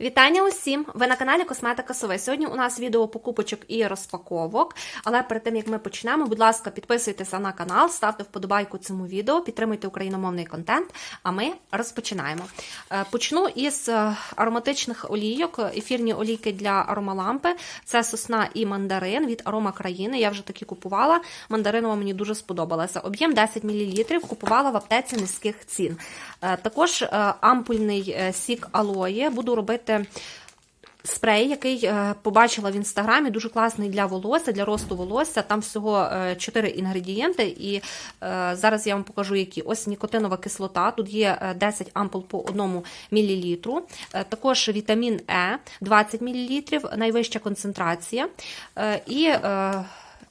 Вітання усім! Ви на каналі Косметика Сове. Сьогодні у нас відео покупочок і розпаковок. Але перед тим як ми почнемо, будь ласка, підписуйтеся на канал, ставте вподобайку цьому відео, підтримуйте україномовний контент. А ми розпочинаємо. Е, Почну із е, ароматичних олійок, ефірні олійки для аромалампи. Це сосна і мандарин від Арома країни. Я вже такі купувала. Мандаринова мені дуже сподобалася. Об'єм 10 мл. Купувала в аптеці низьких цін. Е, Також ампульний сік алої. Буду робити спрей, який е, побачила в інстаграмі, дуже класний для волосся, для росту волосся. Там всього 4 інгредієнти, і е, зараз я вам покажу, які ось нікотинова кислота. Тут є е, 10 ампул по 1 мл. Також вітамін Е 20 мл, найвища концентрація. Е, І е,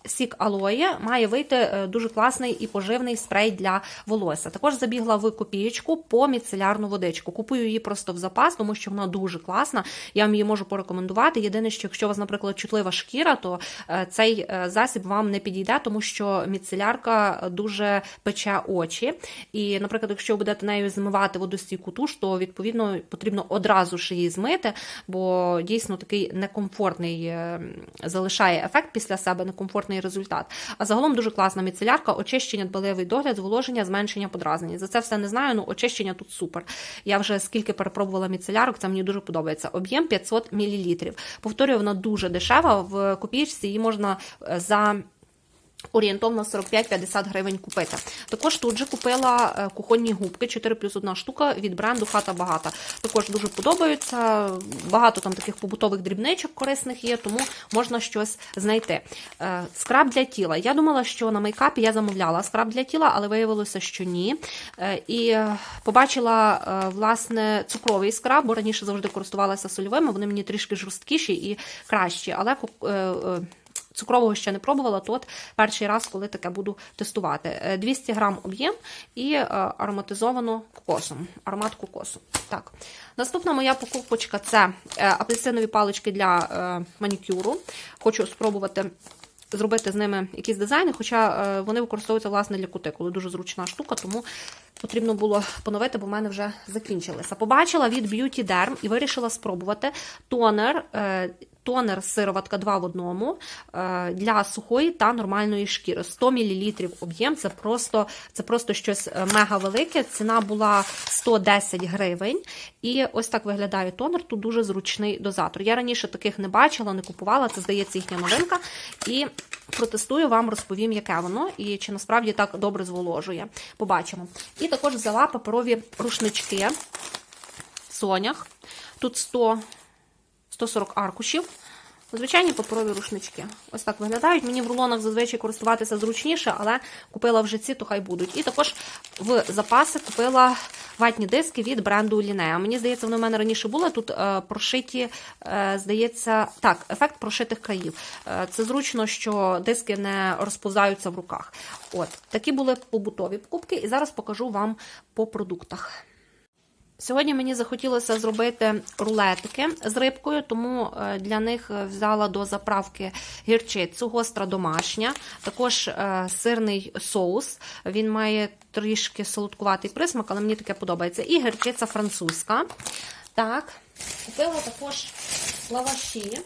Сік алої має вийти е, дуже класний і поживний спрей для волосся. Також забігла в копієчку по міцелярну водичку. Купую її просто в запас, тому що вона дуже класна. Я вам її можу порекомендувати. Єдине, що якщо у вас, наприклад, чутлива шкіра, то е, цей е, засіб вам не підійде, тому що міцелярка дуже пече очі. І, наприклад, якщо ви будете нею змивати водостійку туш, то відповідно потрібно одразу ж її змити, бо дійсно такий некомфортний залишає ефект після себе, некомфортний результат. А загалом дуже класна міцелярка, очищення, дбаливий догляд, зволоження, зменшення подразнення. За це все не знаю, ну очищення тут супер. Я вже скільки перепробувала міцелярок, це мені дуже подобається. Об'єм 500 мл. Повторюю, вона дуже дешева. В копійці її можна е, за. Орієнтовно 45-50 гривень купити. Також тут же купила е, кухонні губки 4 плюс 1 штука від бренду Хата Багата. Також дуже подобаються. Багато там таких побутових дрібничок корисних є, тому можна щось знайти. Е, Скраб для тіла. Я думала, що на мейкапі я замовляла скраб для тіла, але виявилося, що ні. Е, І побачила власне цукровий скраб, бо раніше завжди користувалася сольовими. Вони мені трішки жорсткіші і кращі. Але Цукрового ще не пробувала, то от перший раз, коли таке буду тестувати. Е, 200 грам об'єм і е, ароматизовано кокосом. Аромат кокосу. Так. Наступна моя покупочка це е, апельсинові палички для е, манікюру. Хочу спробувати. Зробити з ними якісь дизайни, хоча е, вони використовуються власне для кутикули. Дуже зручна штука, тому потрібно було поновити, бо в мене вже закінчилися. Побачила від Beauty Derm і вирішила спробувати тонер. е, Тонер сироватка 2 в одному е, для сухої та нормальної шкіри. 100 мл об'єм. Це просто, це просто щось е, мега велике. Ціна була 110 гривень. І ось так виглядає тонер. Тут дуже зручний дозатор. Я раніше таких не бачила, не купувала. Це здається їхня новинка. І протестую вам, розповім, яке воно і чи насправді так добре зволожує. Побачимо. І також взяла паперові рушнички Сонях. Тут 100 140 аркушів. Звичайні паперові рушнички. Ось так виглядають. Мені в рулонах зазвичай користуватися зручніше, але купила вже ці, то хай будуть. І також в запаси купила ватні диски від бренду Linea. Мені здається, вони в мене раніше були. Тут е, прошиті, е, здається, так, ефект прошитих країв. Е, це зручно, що диски не розповзаються в руках. От, такі були побутові покупки, і зараз покажу вам по продуктах. Сьогодні мені захотілося зробити рулетики з рибкою, тому е, для них взяла до заправки гірчицю, гостра домашня, також е, сирний соус. Він має трішки солодкуватий присмак, але мені таке подобається. І гірчиця французька. Так, купила також лаваші.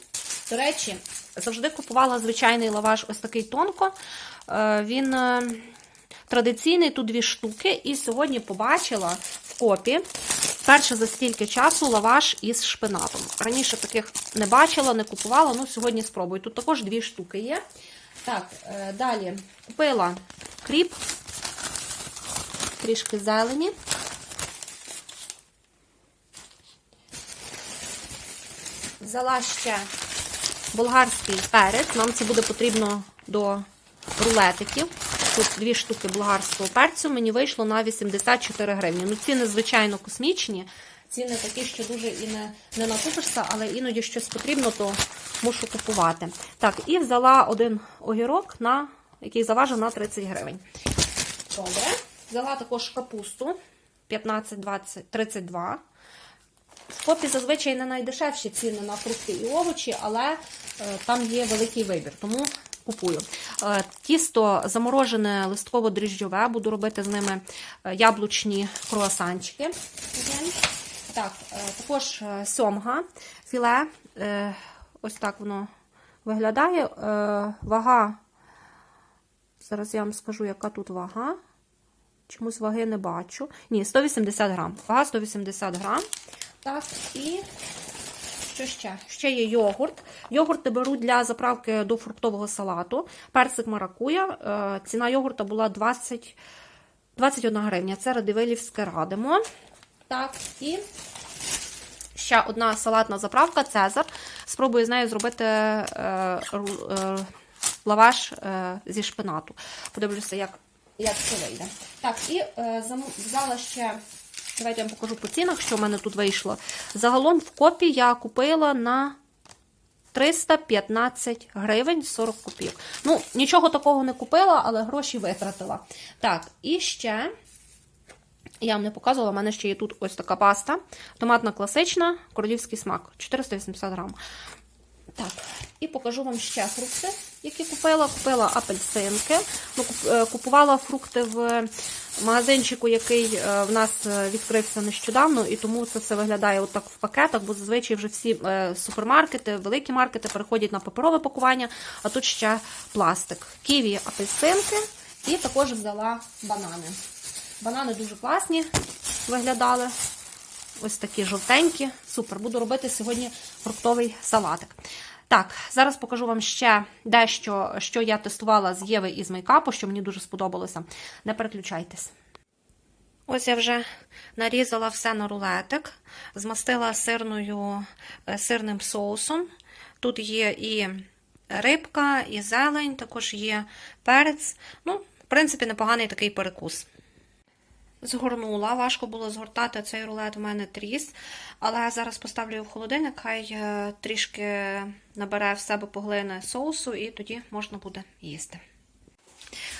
До речі, завжди купувала звичайний лаваш, ось такий тонко. Е, Він е, традиційний, тут дві штуки. І сьогодні побачила в копі перше за стільки часу лаваш із шпинатом. Раніше таких не бачила, не купувала, ну сьогодні спробую. Тут також дві штуки є. Так, е, далі купила кріп, трішки зелені. Взяла ще болгарський перець. Нам це буде потрібно до рулетиків. Тут дві штуки болгарського перцю. Мені вийшло на 84 гривні. Ну, ціни, звичайно, космічні. Ціни такі, що дуже і не, не накупишся, але іноді щось потрібно, то мушу купувати. Так, і взяла один огірок, на, який заважив на 30 гривень. Добре. Взяла також капусту 15, 20, 32. В копі зазвичай не найдешевші ціни на фрукти і овочі, але е, там є великий вибір, тому купую. Е, Тісто заморожене листково-дріжджове, буду робити з ними е, яблучні круасанчики. Так, е, також сьомга, філе. Ось так воно виглядає. Вага. Зараз я вам скажу, яка тут вага. Чомусь ваги не бачу. Ні, 180 грам. Вага 180 грам. Так, і що ще? Ще є йогурт. Йогурти беру для заправки до фруктового салату. Персик маракуя. Е, Ціна йогурта була 20, 21 гривня. Це радивилівське радимо. Так, і ще одна салатна заправка Цезар. Спробую з нею зробити е, е, лаваш зі шпинату. Подивлюся, як, як це вийде. Так, і взяла ще. Давайте я вам покажу по цінах, що в мене тут вийшло. Загалом в копі я купила на 315 гривень 40 копійок. Ну, нічого такого не купила, але гроші витратила. Так, і ще. Я вам не показувала, у мене ще є тут ось така паста. Томатна класична, королівський смак 480 грам. Так, і покажу вам ще фрукти, які купила. Купила апельсинки. Ну, е, купувала фрукти в магазинчику, який е, в нас е, відкрився нещодавно, і тому це все виглядає отак в пакетах, бо зазвичай вже всі е, супермаркети, великі маркети переходять на паперове пакування, а тут ще пластик. Ківі, апельсинки, і також взяла банани. Банани дуже класні виглядали. Ось такі жовтенькі. Супер. Буду робити сьогодні фруктовий салатик. Так, зараз покажу вам ще дещо, що я тестувала з Єви із мейкапу, що мені дуже сподобалося. Не переключайтесь. Ось я вже нарізала все на рулетик, змастила сирною, е, сирним соусом. Тут є і рибка, і зелень, також є перець. Ну, в принципі, непоганий такий перекус. Згорнула, важко було згортати цей рулет, у мене тріс. Але зараз поставлю його в холодильник, хай е, трішки набере в себе поглини соусу, і тоді можна буде їсти.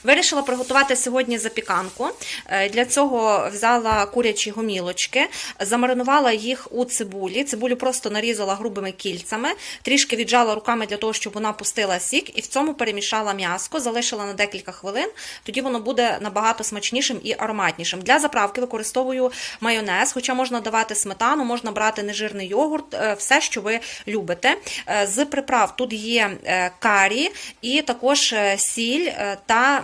Вирішила приготувати сьогодні запіканку. Е, Для цього взяла курячі гомілочки, замаринувала їх у цибулі. Цибулю просто нарізала грубими кільцями, трішки віджала руками для того, щоб вона пустила сік, і в цьому перемішала м'яско, залишила на декілька хвилин. Тоді воно буде набагато смачнішим і ароматнішим. Для заправки використовую майонез, хоча можна давати сметану, можна брати нежирний йогурт, е, все, що ви любите. Е, З приправ тут є карі і також сіль та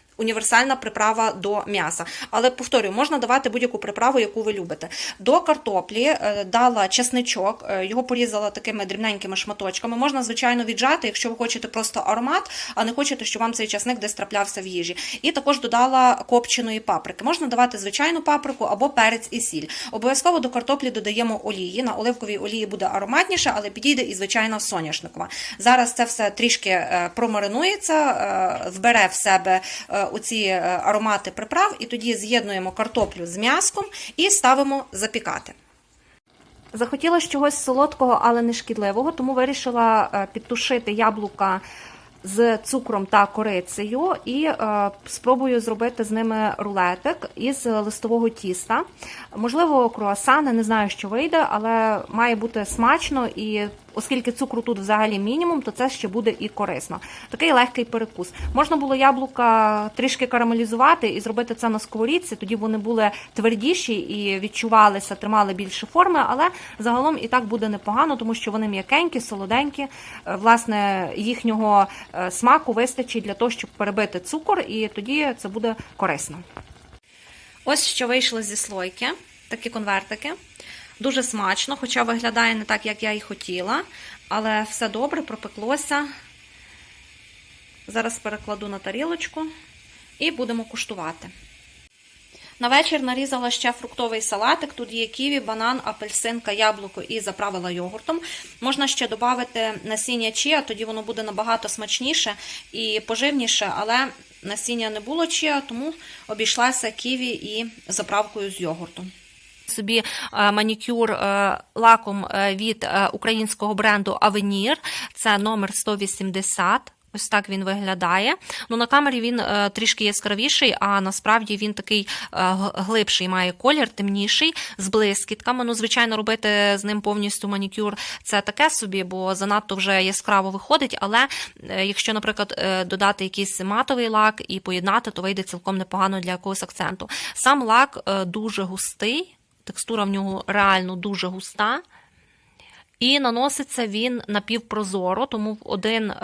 універсальна приправа до м'яса. Але повторюю, можна давати будь-яку приправу, яку ви любите. До картоплі е, дала чесничок, е, його порізала такими дрібненькими шматочками. Можна, звичайно, віджати, якщо ви хочете просто аромат, а не хочете, щоб вам цей часник десь траплявся в їжі. І також додала копченої паприки. Можна давати звичайну паприку або перець і сіль. Обов'язково до картоплі додаємо олії. На оливковій олії буде ароматніше, але підійде і звичайна соняшникова. Зараз це все трішки е, промаринується, вбере в себе оці е, аромати приправ, і тоді з'єднуємо картоплю з м'яском і ставимо запікати. Захотілося чогось солодкого, але не шкідливого, тому вирішила е, підтушити яблука з цукром та корицею і е, спробую зробити з ними рулетик із листового тіста. Можливо, круасани, не знаю, що вийде, але має бути смачно і. Оскільки цукру тут взагалі мінімум, то це ще буде і корисно. Такий легкий перекус. Можна було яблука трішки карамелізувати і зробити це на сковорідці, тоді вони були твердіші і відчувалися, тримали більше форми, але загалом і так буде непогано, тому що вони м'якенькі, солоденькі. Е, Власне, їхнього е, смаку вистачить для того, щоб перебити цукор, і тоді це буде корисно. Ось що вийшло зі слойки, такі конвертики. Дуже смачно, хоча виглядає не так, як я і хотіла, але все добре, пропеклося. Зараз перекладу на тарілочку і будемо куштувати. На вечір нарізала ще фруктовий салатик. Тут є ківі, банан, апельсинка, яблуко і заправила йогуртом. Можна ще додати насіння чія, тоді воно буде набагато смачніше і поживніше, але насіння не було чия, тому обійшлася ківі і заправкою з йогуртом. Собі е, манікюр е, лаком е, від українського бренду Avenir. Це номер 180. Ось так він виглядає. Ну, на камері він трішки яскравіший, а насправді він такий глибший має колір, темніший, з блискітками. Ну, звичайно, робити з ним повністю манікюр це таке собі, бо занадто вже яскраво виходить. Але якщо, наприклад, додати якийсь матовий лак і поєднати, то вийде цілком непогано для якогось акценту. Сам лак дуже густий. Текстура в нього реально дуже густа. І наноситься він напівпрозоро, тому в один, е,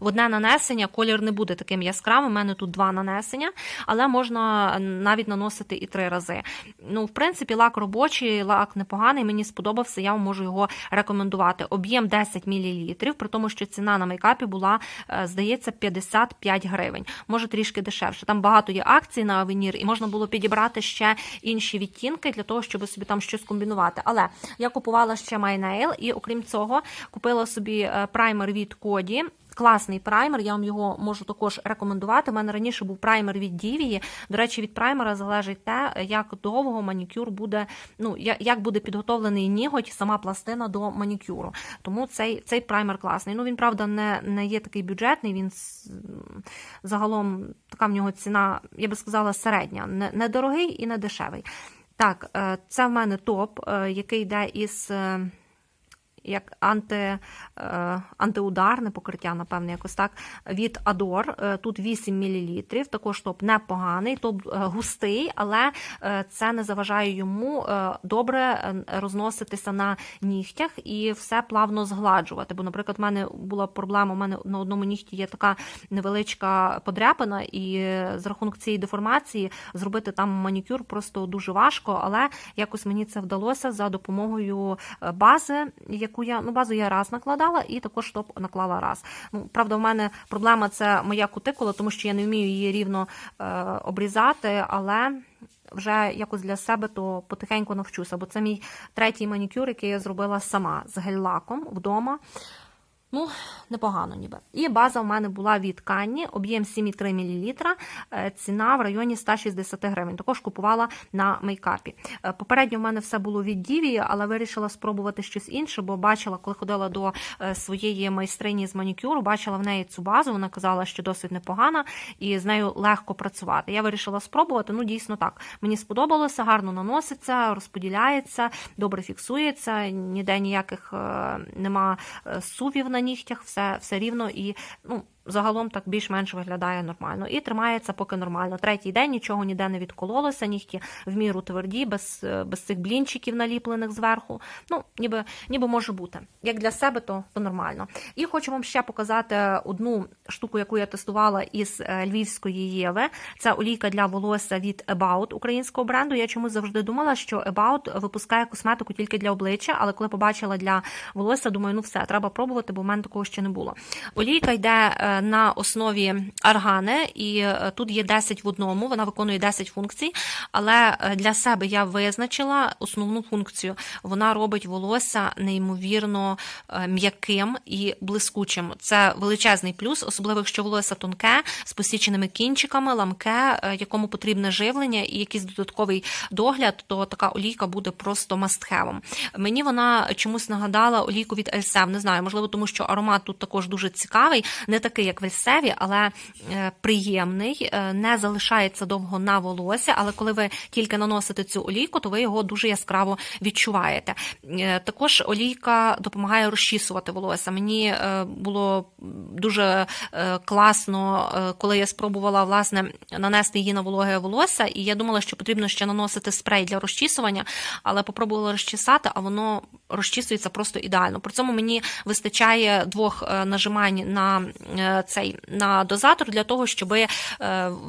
в одне нанесення колір не буде таким яскравим. У мене тут два нанесення, але можна навіть наносити і три рази. Ну, в принципі, лак робочий, лак непоганий, мені сподобався, я вам можу його рекомендувати. Об'єм 10 мл, при тому, що ціна на мейкапі була, е, здається, 55 гривень. Може трішки дешевше. Там багато є акцій на авенір, і можна було підібрати ще інші відтінки для того, щоб собі там щось комбінувати. Але я купувала ще MyNail, і окрім цього, купила собі е, праймер від Коді. Класний праймер, я вам його можу також рекомендувати. У мене раніше був праймер від Дівії. До речі, від праймера залежить те, як довго манікюр буде, ну як буде підготовлений ніготь, сама пластина до манікюру. Тому цей, цей праймер класний. Ну він правда не, не є такий бюджетний. Він загалом така в нього ціна, я би сказала, середня, не, не дорогий і не дешевий. Так, е, це в мене топ, е, який йде із. Як анти, е, антиударне покриття, напевне, якось так, від Adore. Е, Тут 8 мл, також топ непоганий, топ е, густий, але це не заважає йому добре розноситися на нігтях і все плавно згладжувати. Бо, наприклад, в мене була проблема, у мене на одному нігті є така невеличка подряпина, і з рахунок цієї деформації зробити там манікюр просто дуже важко, але якось мені це вдалося за допомогою бази, яку я ну базу я раз накладала, і також топ наклала раз. Ну правда, в мене проблема це моя кутикула, тому що я не вмію її рівно е, обрізати, але. Вже якось для себе то потихеньку навчуся, бо це мій третій манікюр, який я зробила сама з гель-лаком вдома. Ну, непогано ніби. І база в мене була від Канні, об'єм 7,3 мл, е, ціна в районі 160 гривень. Також купувала на мейкапі. Е, Попередньо в мене все було від Діві, але вирішила спробувати щось інше, бо бачила, коли ходила до е, своєї майстрині з манікюру, бачила в неї цю базу. Вона казала, що досить непогана, і з нею легко працювати. Я вирішила спробувати. Ну, дійсно так. Мені сподобалося, гарно наноситься, розподіляється, добре фіксується, ніде ніяких нема сувів на нігтях, все, все рівно і ну. Загалом так більш-менш виглядає нормально. І тримається поки нормально. Третій день нічого ніде не відкололося, нігті в міру тверді, без, е, без цих блінчиків наліплених зверху. Ну, ніби, ніби може бути. Як для себе, то, то нормально. І хочу вам ще показати одну штуку, яку я тестувала із е, львівської Єви. Це олійка для волосся від About українського бренду. Я чомусь завжди думала, що About випускає косметику тільки для обличчя, але коли побачила для волосся, думаю, ну все, треба пробувати, бо в мене такого ще не було. Олійка йде е, на основі аргани, і е, тут є 10 в одному, вона виконує 10 функцій, але е, для себе я визначила основну функцію. Вона робить волосся неймовірно е, м'яким і блискучим. Це величезний плюс, особливо якщо волосся тонке, з посіченими кінчиками, ламке, якому потрібне живлення і якийсь додатковий догляд, то така олійка буде просто мастхевом. Мені вона чомусь нагадала олійку від Ельсев. Не знаю, можливо, тому що аромат тут також дуже цікавий, не такий, як в Ельсеві, але е, приємний, е, не залишається довго на волосся. Але коли ви тільки наносите цю олійку, то ви його дуже яскраво відчуваєте. Е, Також олійка допомагає розчісувати волосся. Мені було дуже класно, коли я спробувала власне нанести її на вологе волосся, і я думала, що потрібно ще наносити спрей для розчісування, але попробувала розчісати, а воно розчісується просто ідеально. При цьому мені вистачає двох е, нажимань на е, цей на дозатор для того, щоб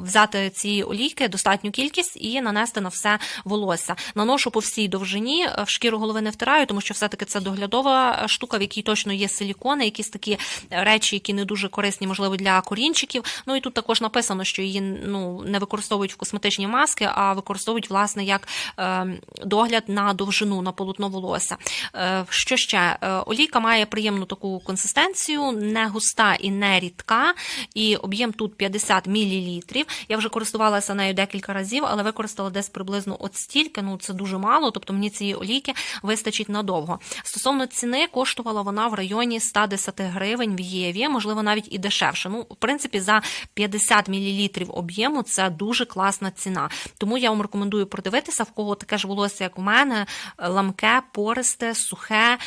взяти ці олійки достатню кількість і нанести на все волосся. Наношу по всій довжині, е, в шкіру голови не втираю, тому що все-таки це доглядова е, штука, в якій точно є силікони, якісь такі речі, які не дуже корисні, можливо, для корінчиків. Ну і тут також написано, що її ну не використовують в косметичні маски, а використовують власне як е, догляд на довжину, на полотно волосся. Е, що ще? Е, олійка має приємну таку консистенцію, не густа і не рідка, і об'єм тут 50 мл. Я вже користувалася нею декілька разів, але використала десь приблизно от стільки. Ну це дуже мало, тобто мені цієї олійки вистачить надовго. Стосовно ціни, коштувала вона в районі 110 гривень в Єві, можливо, навіть і дешевше. Ну, в принципі, за 50 мл об'єму це дуже класна ціна. Тому я вам рекомендую продивитися, в кого таке ж волосся, як у мене, ламке, пористе, сухе,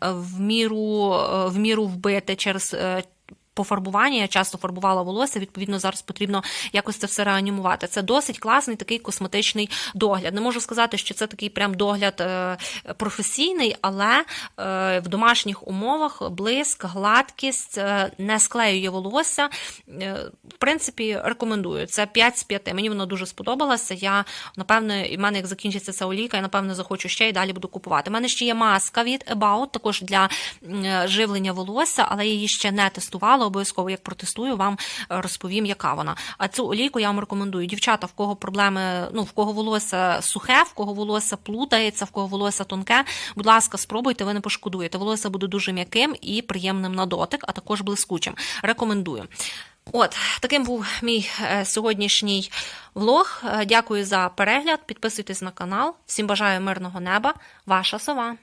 в міру, в міру вбите через. По фарбуванні, я часто фарбувала волосся, відповідно, зараз потрібно якось це все реанімувати. Це досить класний такий косметичний догляд. Не можу сказати, що це такий прям догляд е, професійний, але е, в домашніх умовах блиск, гладкість, е, не склеює волосся. В принципі, рекомендую. Це 5 з 5. Мені воно дуже сподобалося. Я, напевне, і в мене як закінчиться ця олійка, я напевне захочу ще і далі буду купувати. У мене ще є маска від About, також для живлення волосся, але я її ще не тестувала. Обов'язково як протестую, вам е, розповім, яка вона. А цю олійку я вам рекомендую. Дівчата, в кого проблеми, ну в кого волосся сухе, в кого волосся плутається, в кого волосся тонке. Будь ласка, спробуйте, ви не пошкодуєте. Волосся буде дуже м'яким і приємним на дотик, а також блискучим. Рекомендую. От таким був мій е, сьогоднішній влог. Е, Дякую за перегляд. Підписуйтесь на канал. Всім бажаю мирного неба. Ваша сова.